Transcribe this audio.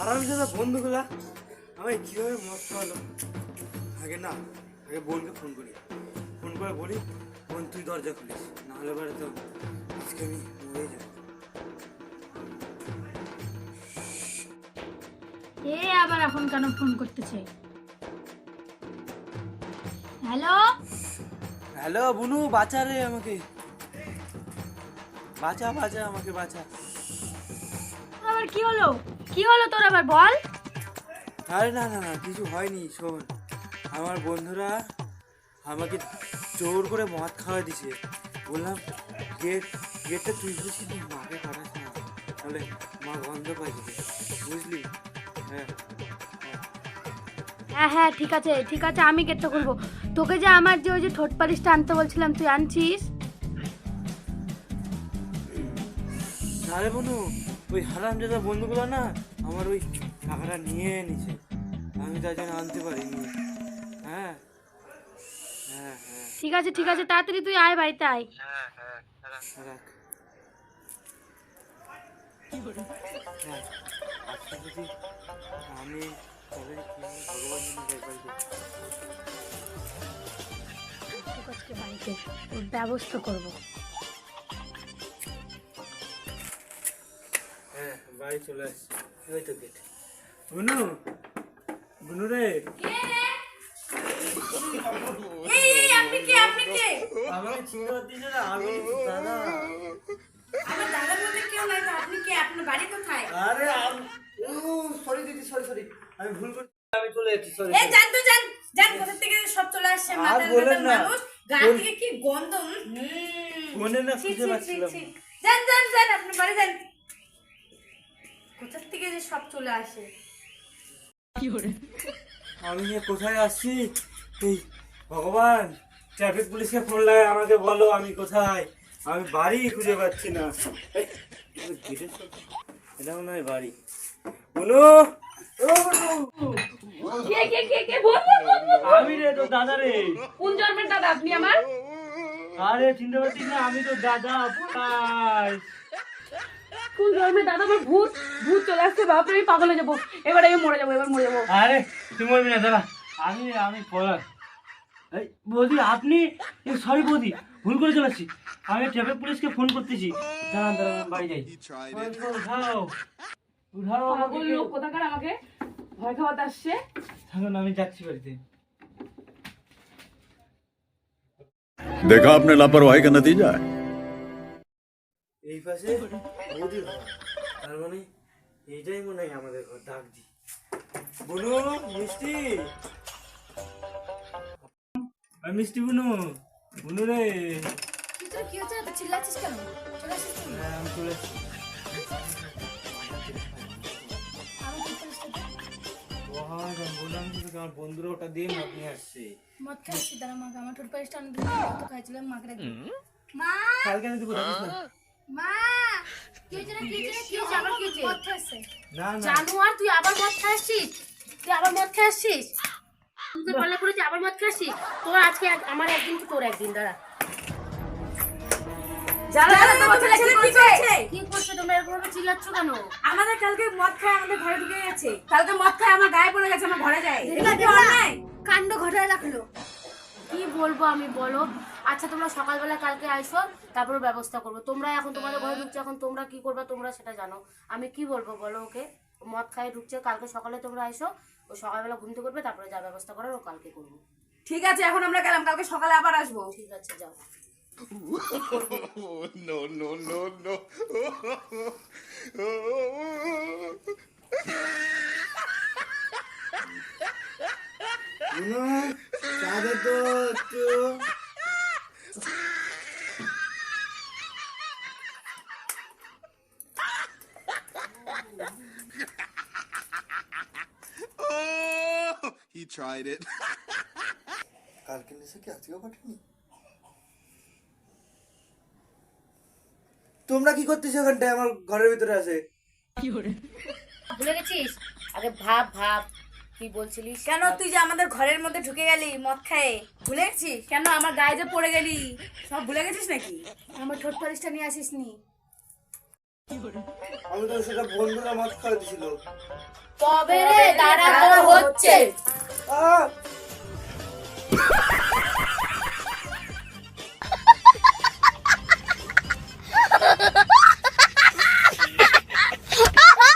হারাম দাদা বন্ধুগুলা আমি কীভাবে মদ খাওয়ালো আগে না আগে বোনকে ফোন করি। ফোন করে বলি বোন তুই দরজা খুলিস নাহলে পরে তো আজকে আমি মরে যাব। এ আবার এখন কেন ফোন করতেছে? হ্যালো? হ্যালো বুনু বাঁচা রে আমাকে। বাঁচা বাঁচা আমাকে বাঁচা। আবার কি হলো? কি হলো তোর আবার? বল। আরে না না না কিছু হয়নি শোন। আমার বন্ধুরা আমাকে জোর করে মদ খাওয়া দিছে বললাম গেট গেটটা তুই বুঝি তুই মাকে পাঠাস না তাহলে মা গন্ধ পাই বুঝলি? হ্যাঁ হ্যাঁ হ্যাঁ ঠিক আছে ঠিক আছে আমি কেটে করব তোকে যে আমার যে ওই যে ঠোঁট পালিশটা আনতে বলছিলাম তুই আনছিস? আরে বনু ওই হারাম দাদা বন্ধুগুলো না আমার ওই টাকাটা নিয়ে নিছে আমি তার জন্য আনতে পারিনি। হ্যাঁ? হ্যাঁ হ্যাঁ। ঠিক আছে ঠিক আছে তাড়াতাড়ি তুই আয় বাড়িতে আয়। হ্যাঁ, আমি ভগবান। আজকে বাড়িতে। ব্যবস্থা করব। বাড়ি চলে আসছি। ওই তো গেট বুনু বুনু রে। আমি ভুল করছি আমি চলে যাচ্ছি সরি জান তো জান জান কোথা থেকে সব চলে আসছে। মানুষ। গা থেকে কি গন্ধ? হুম। ফোনে না খুঁজে পাচ্ছিলাম। ছি। না। যান যান যান আপনি বাড়ি যান। কোথা থেকে যে সব চলে আসে? আমি কোথায় আসছি? এই ভগবান ট্রাফিক পুলিশকে ফোন লাগে আমাকে বলো আমি কোথায়? আমি বাড়ি খুঁজে পাচ্ছি না। এটা মনে হয় বাড়ি। বলো। আমি রে তো দাদা রে। কোন জন্মের দাদা আপনি আমার? আরে চিনতে পারছিস না? আমি তো দাদা। কোন জন্মের দাদা আমার ভূত ভূত চলে আসছে বাপরে আমি পাগল হয়ে যাবো এবার আমি মরে যাবো এবার মরে যাবো আরে তুই মরবি না দাদা আমি আমি পলাশ এই বৌদি আপনি সরি বৌদি ভুল করে চলেছি আমি ট্রাফিক পুলিশকে ফোন করতেছি দাঁড়ান দাঁড়ান আমি বাড়ি যাই আমাকে উঠাও উঠাও পাগল আমাকে লোক কোথাকার আমাকে ভয় খাওয়াতে আসছে থাকুন আমি যাচ্ছি বাড়িতে देखा आपने लापरवाही का नतीजा है এই পাশে বৌদির ঘর তার মানে এইটাই মনে হয় আমাদের ঘর ডাক দি বুনু মিষ্টি। মিষ্টি বুনু বুনু রে। কি হচ্ছে? এত চিল্লাচ্ছিস কেন? চলে আসিস হ্যাঁ, আমি চলে বললাম আমার বন্ধুরা ওটা দিয়ে মদ নিয়ে আসছে। মদ খাচ্ছি দাঁড়া মাকে আমার ঠোঁট পালিশটা আনতে খাইছিলাম মাকে মা কালকে আমি দেবো মা কি হয়েছে কি হয়েছে রে, কি হয়েছে আবার কি মদ খাচ্ছে না না। জানুয়ার তুই আবার মদ খাচ্ছিস তুই আবার মদ খাচ্ছিস তুই পাল্লা করেছিস আবার মদ খাচ্ছিস তোর আজকে আমার একদিন কি তোর একদিন দাঁড়া। কি করছে? তোমরা এরকম ভাবে চিল্লাচ্ছ কেন? আমাদের কালকে মদ খায় আমাদের ঘরে ঢুকে গেছে। কালকে মদ খায় আমার গায়ে পড়ে গেছে আমার ঘরে যায়? কাণ্ড ঘটায় রাখল। কি বলব আমি বলো? আচ্ছা তোমরা সকালবেলা কালকে আইসো তারপরে ব্যবস্থা করব। তোমরা এখন তোমাদের ঘরে ঢুকছে এখন তোমরা কি করবে তোমরা সেটা জানো। আমি কি বলব বলো ওকে? মদ খায় ঢুকছে কালকে সকালে তোমরা আইসো ও সকালবেলা ঘুমতে করবে তারপরে যা ব্যবস্থা করার ও কালকে করব। ঠিক আছে এখন আমরা গেলাম কালকে সকালে আবার আসব। ঠিক আছে যাও। বুনু চা তো একটু he tried it. কালকে নিশে কি আজকেও পাঠিনি তোমরা কি করতেছো ওখানটায় আমার ঘরের ভিতরে আছে। ভুলে গেছিস? আগে ভাব ভাব। কি বলছিলিস? কেন তুই যে আমাদের ঘরের মধ্যে ঢুকে গেলি মদ খায়ে? ভুলে গেছিস? কেন আমার গায়ে যে পড়ে গেলি? সব ভুলে গেছিস নাকি? আমার ঠোঁট পালিশটা নিয়ে আসিস নি আমি তো সেটা বন্ধুরা মদ খাওয়া দিছিল রে? তারা হচ্ছে। আহ!